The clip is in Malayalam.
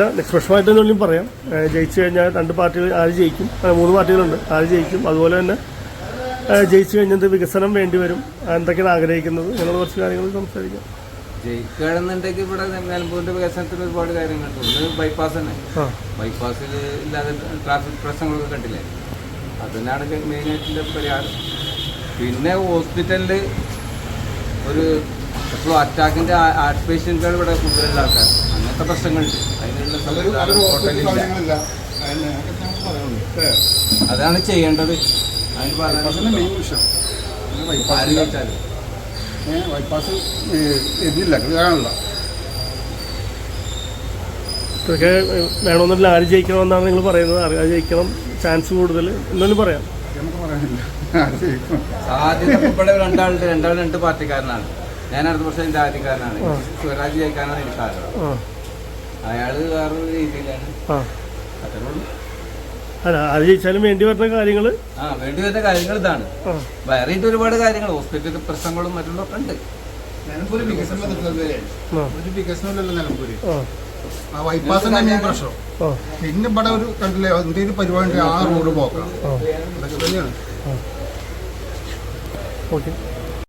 അല്ല നിഷ്പക്ഷമായിട്ട് തന്നെ പറയാം. ജയിച്ചു കഴിഞ്ഞാൽ രണ്ട് പാർട്ടികൾ ആര് ജയിക്കും? മൂന്ന് പാർട്ടികളുണ്ട്. ആര് ജയിക്കും? അതുപോലെ തന്നെ ജയിച്ചു കഴിഞ്ഞത് വികസനം വേണ്ടി വരും? എന്തൊക്കെയാണ് ആഗ്രഹിക്കുന്നത്? ഞങ്ങൾ കുറച്ച് കാര്യങ്ങൾ സംസാരിക്കാം. ജയിക്കുകയാണെന്നുണ്ടെങ്കിൽ ഇവിടെ നിലമ്പൂരിന്റെ വികസനത്തിന് ഒരുപാട് കാര്യങ്ങളുണ്ട്. ഒന്ന് ബൈപ്പാസ് തന്നെ. ബൈപ്പാസിൽ ഇല്ലാതെ ട്രാഫിക് പ്രശ്നങ്ങളൊക്കെ കണ്ടില്ലേ? അതിനാണ് മെയിനായിട്ടുള്ള പരിഹാരം. പിന്നെ ഹോസ്പിറ്റലിൽ ഒരു ഇപ്പോൾ അറ്റാക്കിന്റെ ആർട്ട് പേഷ്യന്റുകൾ ഇവിടെ കൂടുതലുള്ള ആൾക്കാർ അതിനുള്ള സംവിധാനം ഹോട്ടലില്ല അതാണ് ചെയ്യേണ്ടത്. അതിന് മെയിൻ വിഷയം. ബൈപ്പാസ് ഇതൊക്കെ വേണമെന്നില്ല. ആര് ജയിക്കണമെന്നാണ് നിങ്ങൾ പറയുന്നത്. ആര് ജയിക്കണം? ചാൻസ് കൂടുതൽ എന്നാലും പറയാം. നമുക്ക് പറയാനില്ല. ആര് ജയിക്കും? സാധ്യത ഇവിടെ രണ്ടാളുണ്ട്. രണ്ടാൾ രണ്ട് പാർട്ടിക്കാരനാണ്. ഞാൻ അടുത്ത വർഷം എന്റെ ആദ്യക്കാരനാണ്. സ്വരാജ് ജയിക്കാനാണ് എനിക്ക് കാരണം ആ. അയാൾ വേറൊരു രീതിയിലാണ്. ആ. അത്രേ ഉള്ളൂ. അല്ല അത് ജയിച്ചാലും വേണ്ടി വരുന്ന കാര്യങ്ങൾ ആ വേണ്ടി വരുന്ന കാര്യങ്ങൾ ഇതാണ്. വേറെയിട്ട് ഒരുപാട് കാര്യങ്ങൾ ഹോസ്പിറ്റൽ പ്രശ്നങ്ങളും മറ്റുള്ളതൊക്കെ ഉണ്ട്. നിലമ്പൂര് വികസനം പദ്ധതിയിലേ ഒരു വികസനമില്ലല്ലോ നിലമ്പൂര്. ആ. ആ ബൈപ്പാസ് തന്നെ പ്രശ്നം. പിന്നെ ഇവിടെ ഒരു കണ്ടില്ലേ എന്തെങ്കിലും പരിപാടി ഉണ്ടെങ്കിൽ ആ റോഡ് പോക്കാം. ആ. അതൊക്കെ തന്നെയാണ്. ഓക്കെ.